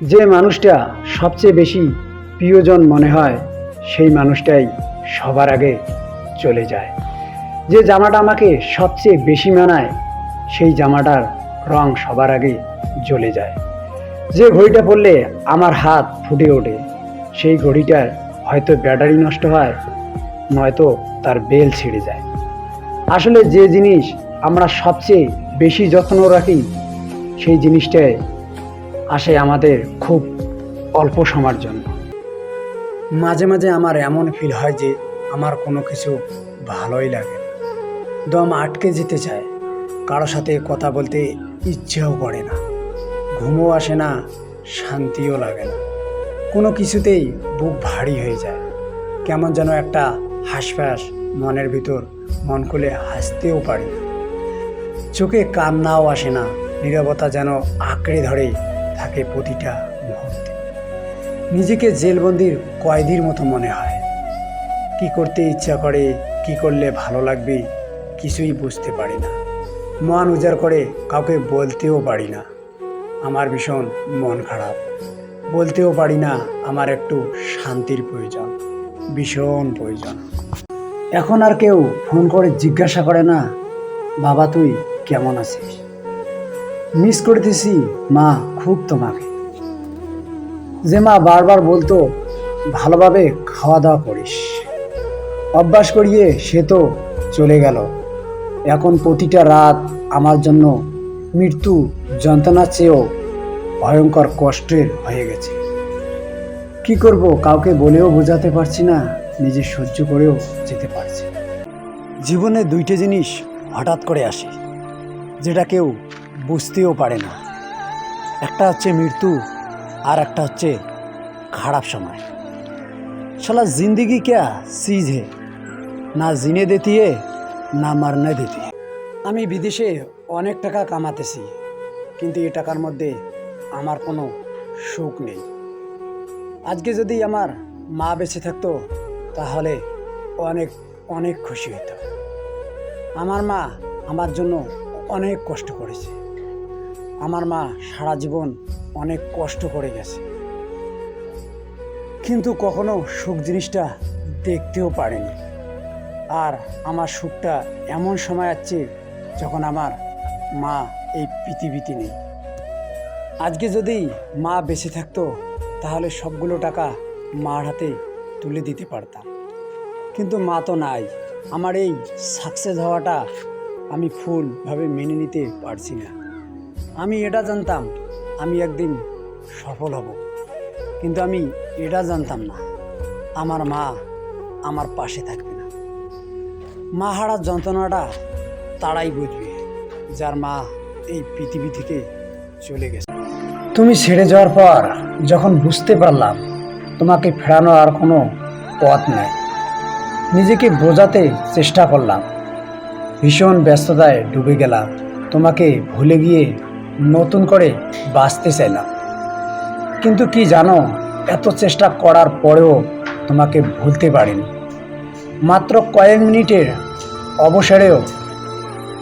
যে মানুষটা সবচেয়ে বেশি প্রিয়জন মনে হয়, সেই মানুষটাই সবার আগে চলে যায়। যে জামাটা আমাকে সবচেয়ে বেশি মানায়, সেই জামাটার রং সবার আগে জ্বলে যায়। যে ঘড়িটা পরলে আমার হাত ফুটে ওঠে, সেই ঘড়িটার হয়তো ব্যাটারি নষ্ট হয়, নয়তো তার বেল ছিঁড়ে যায়। আসলে যে জিনিস আমরা সবচেয়ে বেশি যত্ন রাখি, সেই জিনিসটাই আসে আমাদের খুব অল্প সময়ের জন্য। মাঝে মাঝে আমার এমন ফিল হয় যে আমার কোনো কিছু ভালোই লাগে। দম আটকে যেতে চায়। কারও সাথে কথা বলতে ইচ্ছেও করে না। ঘুমও আসে না, শান্তিও লাগে না। কোনো কিছুতেই বুক ভারী হয়ে যায়। কেমন যেন একটা হাঁসফাঁস মনের ভিতর মন খুলে হাসতেও পারি না। চোখে কান্নাও আসে না। নীরবতা যেন আঁকড়ে ধরে থাকে প্রতিটা মুহূর্তে। নিজেকে জেলবন্দির কয়েদির মতো মনে হয়। কি করতে ইচ্ছা করে, কি করলে ভালো লাগবে, কিছুই বুঝতে পারি না। মন উজাড় করে কাউকে বলতেও পারি না। আমার ভীষণ মন খারাপ। বলতেও পারি না আমার একটু শান্তির প্রয়োজন, ভীষণ প্রয়োজন। এখন আর কেউ ফোন করে জিজ্ঞাসা করে না, বাবা, তুই কেমন আছিস? মিস করতেছি, মা, খুব তোমাকে। যে মা বারবার বলতো, ভালোভাবে খাওয়া দাওয়া করিস। অভ্যাস করিয়ে সে তো চলে গেল। এখন প্রতিটা রাত আমার জন্য মৃত্যু যন্ত্রণার চেয়েও ভয়ঙ্কর কষ্টের হয়ে গেছে। কি করব, কাউকে বলেও বোঝাতে পারছি না, নিজে সহ্য করেও যেতে পারছি জীবনে দুইটা জিনিস হঠাৎ করে আসে, যেটা কেউ বুঝতেও পারে না একটা হচ্ছে মৃত্যু আর একটা হচ্ছে খারাপ সময় শালা जिंदगी क्या चीज है না জিনে দেতি है না মারনে দেতি है। আমি বিদেশে অনেক টাকা কামাতেছি কিন্তু এই টাকার মধ্যে আমার কোনো সুখ নেই আজকে যদি আমার মা বেঁচে থাকতো তাহলে অনেক অনেক খুশি হতো আমার মা আমার জন্য অনেক কষ্ট করেছে আমার মা সারা জীবন অনেক কষ্ট করে গেছে। কিন্তু কখনো সুখ জিনিসটা দেখতেও পারেনি। আর আমার সুখটা এমন সময় আসছে যখন আমার মা এই পৃথিবীতে নেই। আজকে যদি মা বেঁচে থাকতো, তাহলে সবগুলো টাকা মার হাতে তুলে দিতে পারতাম। কিন্তু মা তো নাই। আমার এই সাকসেস হওয়াটা আমি ফুলভাবে মেনে নিতে পারছি না। আমি এটা জানতাম, আমি একদিন সফল হব। কিন্তু আমি এটা জানতাম না। আমার মা আমার পাশে থাকবে না। মা হারার যন্ত্রণাটা তারাই বুঝবে, যার মা এই পৃথিবী থেকে চলে গেছে। তুমি ছেড়ে যাওয়ার পর যখন বুঝতে পারলাম, তোমাকে ফেরানো আর কোনো পথ নেই। নিজেকে বোঝাতে চেষ্টা করলাম। ভীষণ ব্যস্ততায় ডুবে গেলাম। তোমাকে ভুলে গিয়ে নতুন করে বাঁচতে চাইলাম কিন্তু কি জানো, এত চেষ্টা করার পরেও তোমাকে ভুলতে পারিনি। মাত্র কয়েক মিনিটের অবসরেও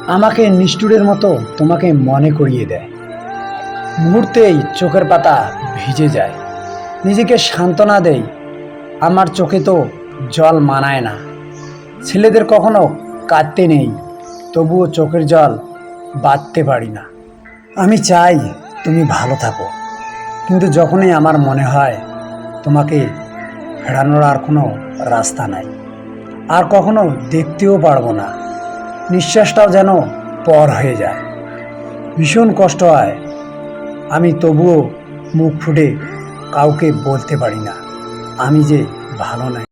আমাকে নিষ্ঠুরের মতো তোমাকে মনে করিয়ে দেয়। মুহূর্তেই চোখের পাতা ভিজে যায়। নিজেকে সান্ত্বনা দেই, আমার চোখে তো জল মানায় না। ছেলেদের কখনো কাঁদতে নেই, তবুও চোখের জল বাঁধতে পারি না। আমি চাই তুমি ভালো থাকো। কিন্তু যখনই আমার মনে হয় তোমাকে ফেরানোর আর কোনো রাস্তা নাই, আর কখনো দেখতেও পারব না, নিঃশ্বাসটাও যেন পর হয়ে যায়। ভীষণ কষ্ট হয়, আমি তবুও মুখ ফুটে কাউকে বলতে পারি না, আমি যে ভালো নাই।